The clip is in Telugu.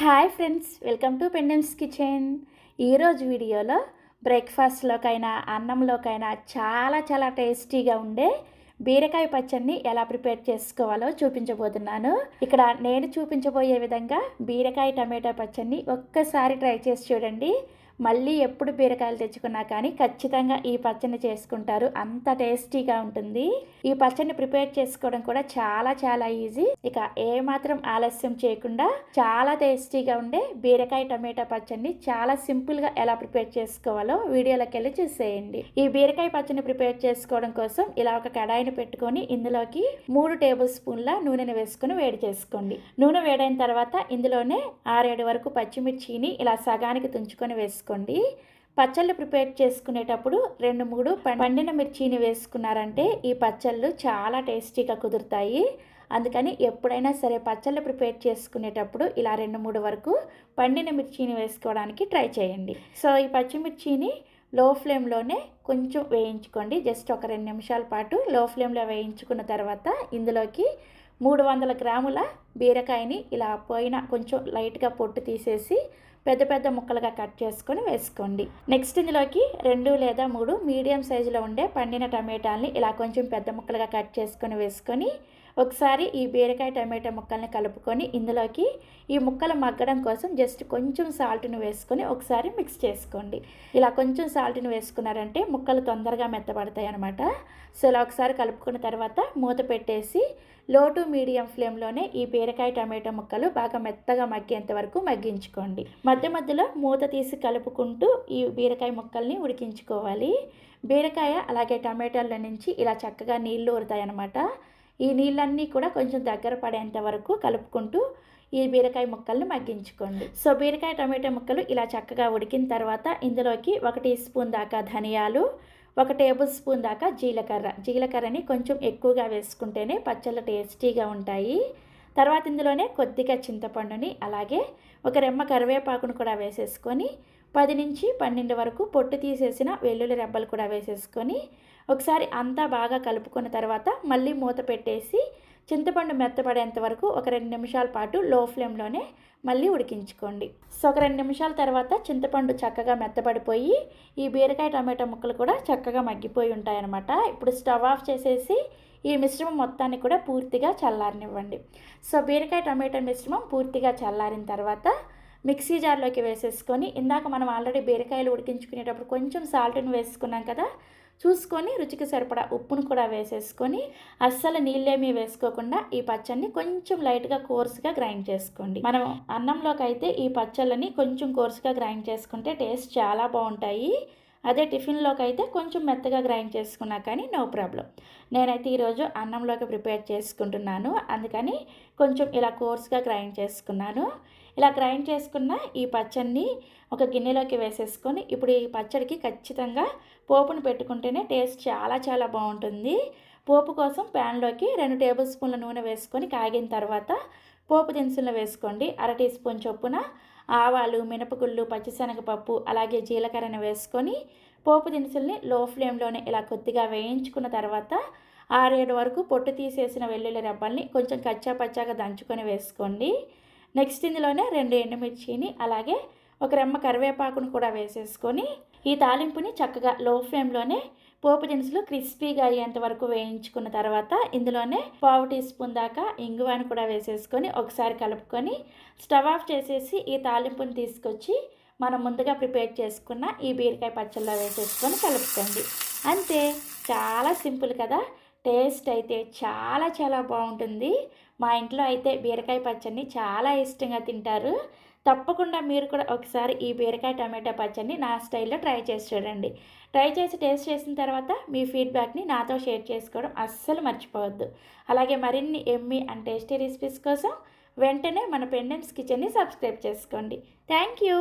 Hi friends welcome to Pendem's kitchen. ఈరోజు వీడియోలో బ్రేక్ఫాస్ట్లోకైనా అన్నంలోకైనా చాలా చాలా టేస్టీగా ఉండే బీరకాయ పచ్చడిని ఎలా ప్రిపేర్ చేసుకోవాలో చూపించబోతున్నాను. ఇక్కడ నేను చూపించబోయే విధంగా బీరకాయ టమాటా పచ్చడిని ఒక్కసారి ట్రై చేసి చూడండి. మళ్ళీ ఎప్పుడు బీరకాయలు తెచ్చుకున్నా కానీ ఖచ్చితంగా ఈ పచ్చడిని చేసుకుంటారు. అంత టేస్టీగా ఉంటుంది. ఈ పచ్చడిని ప్రిపేర్ చేసుకోవడం కూడా చాలా చాలా ఈజీ. ఇక ఏ మాత్రం ఆలస్యం చేయకుండా చాలా టేస్టీగా ఉండే బీరకాయ టమాటా పచ్చడిని చాలా సింపుల్గా ఎలా ప్రిపేర్ చేసుకోవాలో వీడియోలోకి వెళ్ళి చూసేయండి. ఈ బీరకాయ పచ్చడిని ప్రిపేర్ చేసుకోవడం కోసం ఇలా ఒక కడాయిని పెట్టుకొని ఇందులోకి మూడు టేబుల్ స్పూన్ల నూనెని వేసుకొని వేడి చేసుకోండి. నూనె వేడైన తర్వాత ఇందులోనే ఆరేడు వరకు పచ్చిమిర్చిని ఇలా సగానికి తుంచుకొని వేసుకోండి పచ్చళ్ళు ప్రిపేర్ చేసుకునేటప్పుడు రెండు మూడు పండిన మిర్చిని వేసుకున్నారంటే ఈ పచ్చళ్ళు చాలా టేస్టీగా కుదురుతాయి. అందుకని ఎప్పుడైనా సరే పచ్చళ్ళు ప్రిపేర్ చేసుకునేటప్పుడు ఇలా రెండు మూడు వరకు పండిన మిర్చిని వేసుకోవడానికి ట్రై చేయండి. సో ఈ పచ్చిమిర్చిని లో ఫ్లేమ్లోనే కొంచెం వేయించుకోండి. జస్ట్ ఒక రెండు నిమిషాల పాటు లో ఫ్లేమ్లో వేయించుకున్న తర్వాత ఇందులోకి మూడు వందల గ్రాముల బీరకాయని ఇలా పోయిన కొంచెం లైట్గా పొట్టు తీసేసి పెద్ద పెద్ద ముక్కలుగా కట్ చేసుకొని వేసుకోండి. నెక్స్ట్ ఇందులోకి రెండు లేదా మూడు మీడియం సైజులో ఉండే పండిన టమాటాలని ఇలా కొంచెం పెద్ద ముక్కలుగా కట్ చేసుకొని వేసుకొని ఒకసారి ఈ బీరకాయ టమాటా ముక్కల్ని కలుపుకొని ఇందులోకి ఈ ముక్కలు మగ్గడం కోసం జస్ట్ కొంచెం సాల్ట్ని వేసుకొని ఒకసారి మిక్స్ చేసుకోండి. ఇలా కొంచెం సాల్ట్ని వేసుకున్నారంటే ముక్కలు తొందరగా మెత్తబడతాయి అనమాట సో ఇలా ఒకసారి కలుపుకున్న తర్వాత మూత పెట్టేసి లో టు మీడియం ఫ్లేమ్లోనే ఈ బీరకాయ టమాటా ముక్కలు బాగా మెత్తగా మగ్గేంత వరకు మగ్గించుకోండి. మధ్య మధ్యలో మూత తీసి కలుపుకుంటూ ఈ బీరకాయ ముక్కల్ని ఉడికించుకోవాలి. బీరకాయ అలాగే టమాటాల నుంచి ఇలా చక్కగా నీళ్ళు ఊరుతాయన్నమాట. ఈ నీళ్ళన్నీ కూడా కొంచెం దగ్గర పడేంత వరకు కలుపుకుంటూ ఈ బీరకాయ ముక్కల్ని మగ్గించుకోండి. సో బీరకాయ టమాటా ముక్కలు ఇలా చక్కగా ఉడికిన తర్వాత ఇందులోకి ఒక టీ స్పూన్ దాకా ధనియాలు ఒక టేబుల్ స్పూన్ దాకా జీలకర్ర. జీలకర్రని కొంచెం ఎక్కువగా వేసుకుంటేనే పచ్చళ్ళు టేస్టీగా ఉంటాయి. తర్వాత ఇందులోనే కొద్దిగా చింతపండుని అలాగే ఒక రెమ్మ కరివేపాకును కూడా వేసేసుకొని పది నుంచి పన్నెండు వరకు పొట్టు తీసేసిన వెల్లుల్లి రెబ్బలు కూడా వేసేసుకొని ఒకసారి అంతా బాగా కలుపుకున్న తర్వాత మళ్ళీ మూత పెట్టేసి చింతపండు మెత్తపడేంత వరకు ఒక రెండు నిమిషాల పాటు లో ఫ్లేమ్లోనే మళ్ళీ ఉడికించుకోండి. సో ఒక రెండు నిమిషాల తర్వాత చింతపండు చక్కగా మెత్తపడిపోయి ఈ బీరకాయ టమాటా ముక్కలు కూడా చక్కగా మగ్గిపోయి ఉంటాయన్నమాట. ఇప్పుడు స్టవ్ ఆఫ్ చేసేసి ఈ మిశ్రమం మొత్తాన్ని కూడా పూర్తిగా చల్లారనివ్వండి. సో బీరకాయ టమాటా మిశ్రమం పూర్తిగా చల్లారిన తర్వాత మిక్సీ జార్లోకి వేసేసుకొని ఇందాక మనం ఆల్రెడీ బీరకాయలు ఉడికించుకునేటప్పుడు కొంచెం సాల్ట్ని వేసుకున్నాం కదా చూసుకొని రుచికి సరిపడా ఉప్పును కూడా వేసేసుకొని అస్సలు నీళ్ళేమీ వేసుకోకుండా ఈ పచ్చడిని కొంచెం లైట్గా కోర్సుగా గ్రైండ్ చేసుకోండి. మనం అన్నంలోకి అయితే ఈ పచ్చళ్ళని కొంచెం కోర్సుగా గ్రైండ్ చేసుకుంటే టేస్ట్ చాలా బాగుంటాయి. అదే టిఫిన్లోకి అయితే కొంచెం మెత్తగా గ్రైండ్ చేసుకున్నా కానీ నో ప్రాబ్లం. నేనైతే ఈరోజు అన్నంలోకి ప్రిపేర్ చేసుకుంటున్నాను. అందుకని కొంచెం ఇలా కోర్స్గా గ్రైండ్ చేసుకున్నాను. ఇలా గ్రైండ్ చేసుకున్న ఈ పచ్చడిని ఒక గిన్నెలోకి వేసేసుకొని ఇప్పుడు ఈ పచ్చడికి ఖచ్చితంగా పోపును పెట్టుకుంటేనే టేస్ట్ చాలా చాలా బాగుంటుంది. పోపు కోసం ప్యాన్లోకి రెండు టేబుల్ స్పూన్ల నూనె వేసుకొని కాగిన తర్వాత పోపు దినుసులను వేసుకోండి. అర టీ స్పూన్ చొప్పున ఆవాలు మినపగుళ్ళు పచ్చిశనగపప్పు అలాగే జీలకర్రను వేసుకొని పోపు దినుసుల్ని లో ఫ్లేమ్లోనే ఇలా కొద్దిగా వేయించుకున్న తర్వాత ఆరేడు వరకు పొట్టు తీసేసిన వెల్లుల్లి రెబ్బల్ని కొంచెం కచ్చా పచ్చాగా దంచుకొని వేసుకోండి. నెక్స్ట్ ఇందులోనే రెండు ఎండుమిర్చిని అలాగే ఒక రెమ్మ కరివేపాకును కూడా వేసేసుకొని ఈ తాలింపుని చక్కగా లో ఫ్లేమ్లోనే పోపు దినుసులు క్రిస్పీగా అయ్యేంత వరకు వేయించుకున్న తర్వాత ఇందులోనే పావు టీ స్పూన్ దాకా ఇంగువాని కూడా వేసేసుకొని ఒకసారి కలుపుకొని స్టవ్ ఆఫ్ చేసేసి ఈ తాలింపుని తీసుకొచ్చి మనం ముందుగా ప్రిపేర్ చేసుకున్న ఈ బీరకాయ పచ్చళ్ళ వేసేసుకొని కలుపుకోండి. అంతే చాలా సింపుల్ కదా. టేస్ట్ అయితే చాలా చాలా బాగుంటుంది. మా ఇంట్లో అయితే బీరకాయ పచ్చడిని చాలా ఇష్టంగా తింటారు. తప్పకుండా మీరు కూడా ఒకసారి ఈ బీరకాయ టమాటా పచ్చడిని నా స్టైల్లో ట్రై చేసి చూడండి. ట్రై చేసి టేస్ట్ చేసిన తర్వాత మీ ఫీడ్బ్యాక్ని నాతో షేర్ చేసుకోవడం అస్సలు మర్చిపోవద్దు. అలాగే మరిన్ని ఎమ్మి అండ్ టేస్టీ రెసిపీస్ కోసం వెంటనే మన పెండెమ్స్ కిచెన్ని సబ్స్క్రైబ్ చేసుకోండి. Thank you!